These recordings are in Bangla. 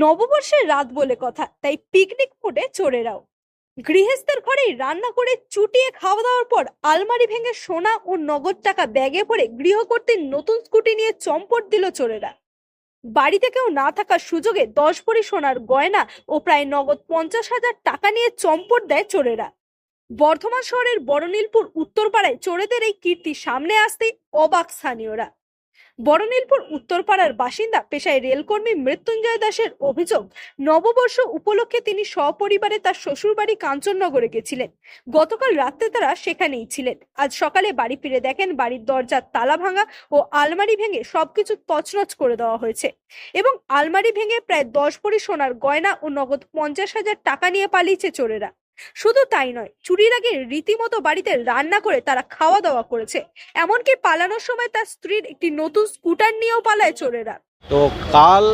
নববর্ষের রাত বলে কথা, তাই পিকনিক মোডে চোরেরাও। গৃহস্থের ঘরেই রান্না করে চুটিয়ে খাওয়া দাওয়ার পর আলমারি ভেঙে সোনা ও নগদ টাকা ব্যাগে ভরে গৃহকর্তীর নতুন স্কুটি নিয়ে চম্পট দিল চোরেরা। বাড়িতে কেউ না থাকার সুযোগে দশ ভরি সোনার গয়না ও প্রায় নগদ পঞ্চাশ হাজার টাকা নিয়ে চম্পট দেয় চোরেরা। বর্ধমান শহরের বড়নীলপুর উত্তরপাড়ায় চোরেদের এই কীর্তি সামনে আসতেই অবাক স্থানীয়রা। বড়নীলপুর উত্তরপাড়ার বাসিন্দা পেশায় রেলকর্মী মৃত্যুঞ্জয় দাসের অভিযোগ, নববর্ষ উপলক্ষে তিনি সপরিবারে তার শ্বশুরবাড়ি কাঞ্চননগরে গেছিলেন। গতকাল রাত্রে তারা সেখানেই ছিলেন। আজ সকালে বাড়ি ফিরে দেখেন বাড়ির দরজার তালা ভাঙা ও আলমারি ভেঙে সবকিছু তছনছ করে দেওয়া হয়েছে এবং আলমারি ভেঙে প্রায় দশ ভরি সোনার গয়না ও নগদ পঞ্চাশ হাজার টাকা নিয়ে পালিয়েছে চোরেরা। শুধু তাই নয়, চুরির আগে রীতিমতো বাড়িতে রান্না করে তারা খাওয়া দাওয়া করেছে। এমনকি পালানোর সময় তার স্ত্রীর একটি নতুন স্কুটার নিয়েও পালায় চোরেরা। তো কাল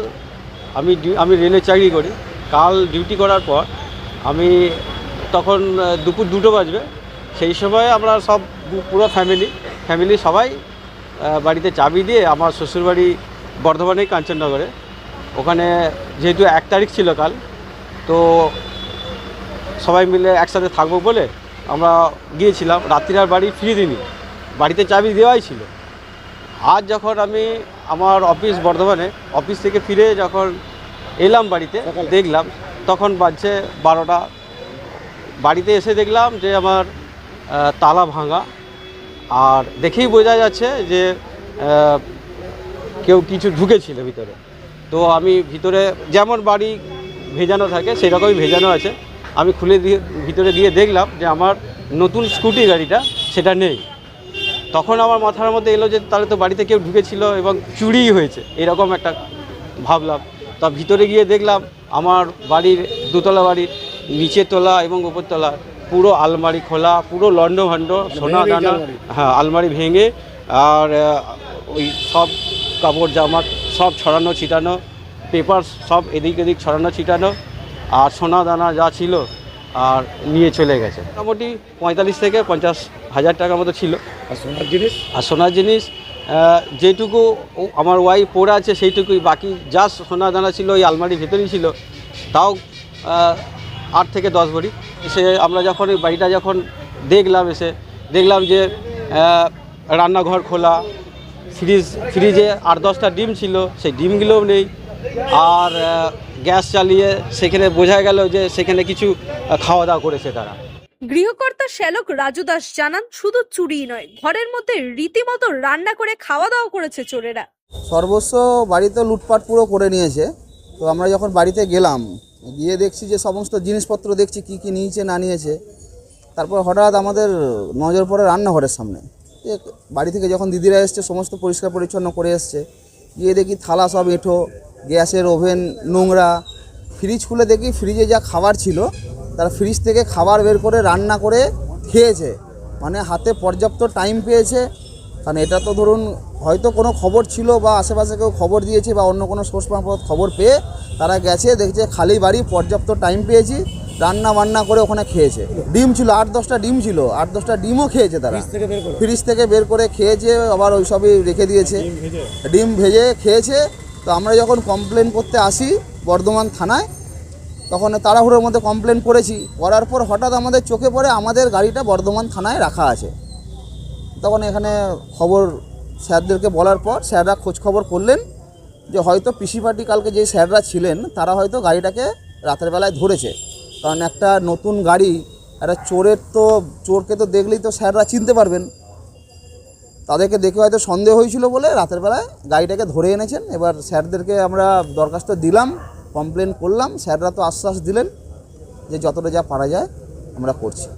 আমি আমি রেলে চাকরি করি। কাল ডিউটি করার পর আমি তখন দুপুর দুটো বাজবে। সেই সময় আমরা সব পুরো ফ্যামিলি ফ্যামিলি সবাই বাড়িতে চাবি দিয়ে আমার শ্বশুরবাড়ি বর্ধমানেই কাঞ্চননগরে। ওখানে যেহেতু এক তারিখ ছিল কাল, তো সবাই মিলে একসাথে থাকব বলে আমরা গিয়েছিলাম। রাত্রির আর বাড়ি ফিরিয়ে দিইনি। বাড়িতে চাবি দেওয়াই ছিল। আজ যখন আমি আমার অফিস বর্ধমানে অফিস থেকে ফিরে যখন এলাম বাড়িতে দেখলাম তখন বাজছে বারোটা। বাড়িতে এসে দেখলাম যে আমার তালা ভাঙা। আর দেখেই বোঝা যাচ্ছে যে কেউ কিছু ঢুকেছিল ভিতরে। তো আমি ভিতরে যেমন বাড়ি ভেজানো থাকে সেরকমই ভেজানো আছে। আমি খুলে দিয়ে ভিতরে গিয়ে দেখলাম যে আমার নতুন স্কুটি গাড়িটা সেটা নেই। তখন আমার মাথার মধ্যে এলো যে তাহলে তো বাড়িতে কেউ ঢুকেছিল এবং চুরি হয়েছে এরকম একটা ভাবলাম। তা ভিতরে গিয়ে দেখলাম আমার বাড়ির দোতলা বাড়ির নিচে তোলা এবং উপর তলা পুরো আলমারি খোলা পুরো লন্ড ভণ্ড সোনা দানা হ্যাঁ আলমারি ভেঙে আর ওই সব কাপড় জামা সব ছড়ানো ছিটানো পেপার সব এদিক এদিক ছড়ানো ছিটানো আর সোনা দানা যা ছিল আর নিয়ে চলে গেছে। মোটামুটি পঁয়তাল্লিশ থেকে পঞ্চাশ হাজার টাকার মতো ছিল। আর সোনার জিনিস? আর সোনার জিনিস যেটুকু আমার ওয়াইফ পড়ে আছে সেইটুকুই। বাকি যা সোনা দানা ছিল ওই আলমারির ভেতরেই ছিল। তাও আট থেকে দশ ভরি। সে আমরা যখন ওই বাড়িটা যখন দেখলাম এসে দেখলাম যে রান্নাঘর খোলা। ফ্রিজ ফ্রিজে আট দশটা ডিম ছিল সেই ডিমগুলোও নেই। আর গ্যাস চালিয়ে সেখানে বোঝা গেল যে সেখানে কিছু খাওয়া দাওয়া করেছে তারা। গৃহকর্তা শ্যালক রাজু দাস জানান শুধু চুরিই নয় ঘরের মধ্যে রীতিমতো রান্না করে খাওয়া দাওয়া করেছে চোরেরা। সর্বস্ব বাড়িতে লুটপাট পুরো করে নিয়েছে। তো আমরা যখন বাড়িতে গেলাম গিয়ে দেখছি যে সমস্ত জিনিসপত্র দেখছি কি কি নিয়েছে না নিয়েছে। তারপর হঠাৎ আমাদের নজর পড়ে রান্নাঘরের সামনে। বাড়ি থেকে যখন দিদিরা এসছে সমস্ত পরিষ্কার পরিচ্ছন্ন করে এসছে। গিয়ে দেখি থালা সব এঁঠো গ্যাসের ওভেন নোংরা ফ্রিজ খুলে দেখি ফ্রিজে যা খাবার ছিল তারা ফ্রিজ থেকে খাবার বের করে রান্না করে খেয়েছে। মানে হাতে পর্যাপ্ত টাইম পেয়েছে। কারণ এটা তো ধরুন হয়তো কোনো খবর ছিল বা আশেপাশে কেউ খবর দিয়েছে বা অন্য কোনো সোর্স মারফত খবর পেয়ে তারা গেছে দেখছে খালি বাড়ি পর্যাপ্ত টাইম পেয়েছি রান্না বান্না করে ওখানে খেয়েছে। ডিম ছিল আট দশটা ডিম ছিল আট দশটা ডিমও খেয়েছে তারা। ফ্রিজ থেকে বের করে? খেয়েছে আবার ওই সবই রেখে দিয়েছে। ডিম ভেজে খেয়েছে তো আমরা যখন কমপ্লেন করতে আসি বর্ধমান থানায়, তখন তাড়াহুড়োর মধ্যে কমপ্লেন করেছি। করার পর হঠাৎ আমাদের চোখে পড়ে আমাদের গাড়িটা বর্ধমান থানায় রাখা আছে। তখন এখানে খবর স্যারদেরকে বলার পর স্যাররা খবর করলেন যে হয়তো পিসি পার্টি কালকে যে স্যাররা ছিলেন, তারা হয়তো গাড়িটাকে রাতের বেলায় ধরেছে। কারণ একটা নতুন গাড়ি, একটা চোরের তো, চোরকে তো দেখলেই তো স্যাররা চিনতে পারবেন। তাদেরকে দেখে হয়তো সন্দেহ হয়েছিল বলে রাতের বেলায় গাড়িটাকে ধরে এনেছেন। এবার স্যারদেরকে আমরা দরখাস্ত দিলাম কমপ্লেন করলাম। স্যাররা তো আশ্বাস দিলেন যে যতটা যা পারা যায় আমরা করছি।